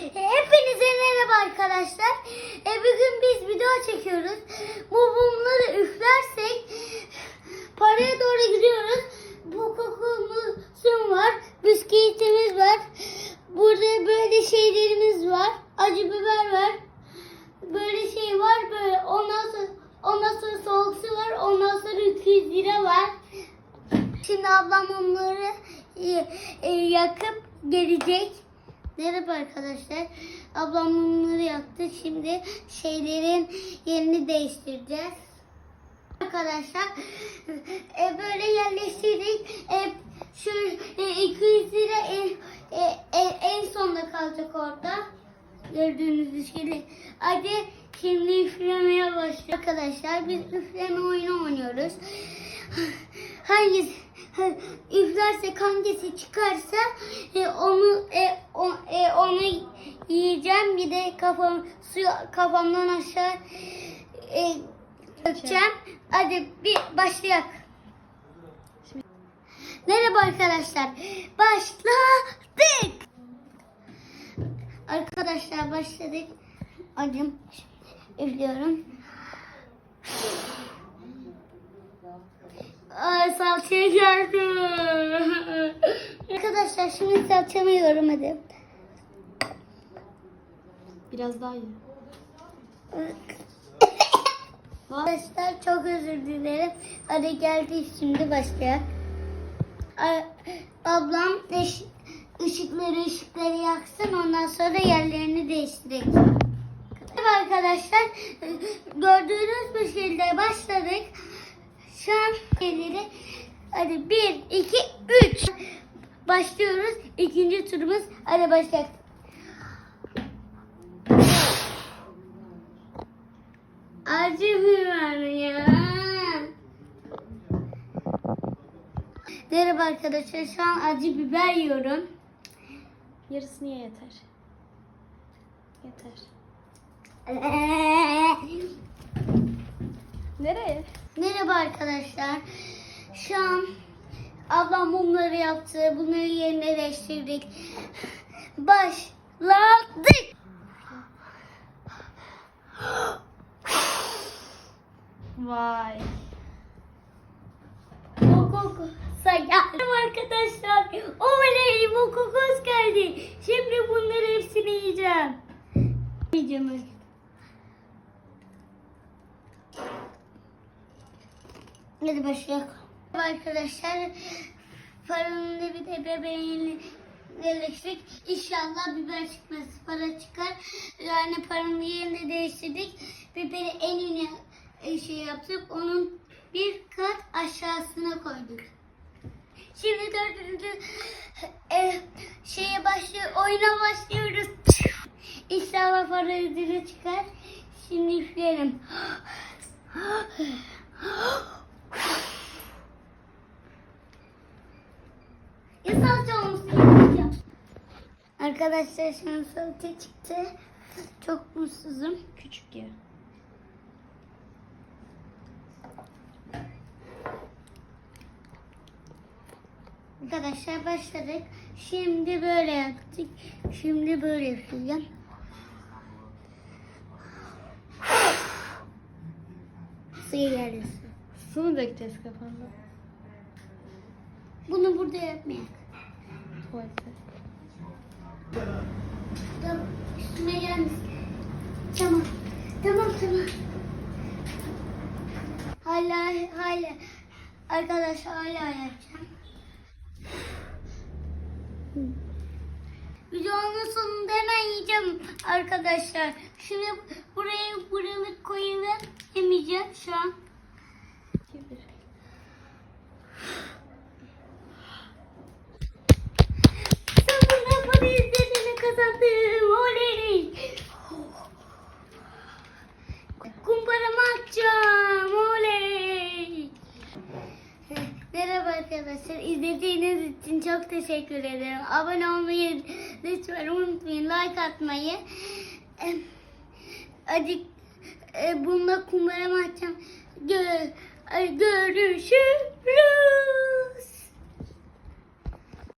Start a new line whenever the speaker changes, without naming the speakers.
Hepinize merhaba arkadaşlar. E, bugün biz video çekiyoruz. Bu mumları üflersek paraya doğru gidiyoruz. Bu kokumuzun var. Bisküvitimiz var. Burada böyle şeylerimiz var. Acı biber var. Böyle şey var böyle. Ondan sonra, ondan sonra soğuk su var. Ondan sonra 200 lira var. Şimdi ablam onları e, e, yakıp gelecek. Merhaba arkadaşlar. Ablam mumları yaktı. Şimdi şeylerin yerini değiştireceğiz. Arkadaşlar e, böyle yerleştirdik. E, şu e, 200 lira en, e, e, en sonda kalacak orada. Gördüğünüz gibi. Hadi şimdi üflemeye başlıyor. Arkadaşlar biz üfleme oyunu oynuyoruz. Hangisi üflersek hangisi çıkarsa e, onu e, o, e, onu yiyeceğim. Bir de kafam suyu kafamdan aşağı e, dökeceğim. Hadi bir başlayalım. Merhaba arkadaşlar. Başladık. Arkadaşlar başladık. Acım. Üflüyorum. Ay salçaya geldi. Arkadaşlar şimdi salçamı yiyorum hadi.
Biraz daha iyi.
Arkadaşlar çok özür dilerim. Hadi geldi şimdi başlayalım. A- Ablam eş- ışıkları ışıkları yaksın ondan sonra yerlerini değiştirelim. Evet arkadaşlar gördüğünüz bir şekilde başladık. Şeyleri hadi bir iki üç başlıyoruz. İkinci turumuz hadi başlayalım. Acı biber ya. Merhaba arkadaşlar şu an acı biber yiyorum.
Yarısı niye yeter? Yeter.
Arkadaşlar. Şu an ablam mumları yaptı. Bunları yerine değiştirdik. Başladık.
Vay.
Mokokosa geldim arkadaşlar. Oley mokokos geldi. Şimdi bunları hepsini yiyeceğim. Yiyeceğim öyle. Hadi başlayalım. Arkadaşlar paranın da bir de bebeğini yerleştirdik. İnşallah biber çıkmaz. Para çıkar. Yani paranın yerini değiştirdik. Biberi en e, şey yaptık. Onun bir kat aşağısına koyduk. Şimdi dördüncü e, şeye başlıyor, oyuna başlıyoruz. İnşallah para ödülü çıkar. Şimdi üfleyelim. Ya salça olmasın yapacağım. Arkadaşlar an salça çıktı. Çok mutsuzum.
Küçük ya.
Arkadaşlar başladık. Şimdi böyle yaptık. Şimdi böyle yapacağım. Suya geldi.
Su mu dökeceğiz kafanda?
Bunu burada yapmayalım.
Tuvalete.
Tamam, üstüme gelmesin. Tamam, tamam, tamam. Hala, hala. Arkadaşlar hala yapacağım. Videonun sonunda hemen yiyeceğim arkadaşlar. Şimdi buraya buraya koyayım yemeyeceğim şu an.
Gibi.
Sonunda para izlediğini kazandım. Oley. Kumbaramı atacağım. Oley. Merhaba arkadaşlar. İzlediğiniz için çok teşekkür ederim. Abone olmayı lütfen unutmayın. Like atmayı. Em, Hadi e, bunda kumbaramı atacağım. Gö- Görüşürüz.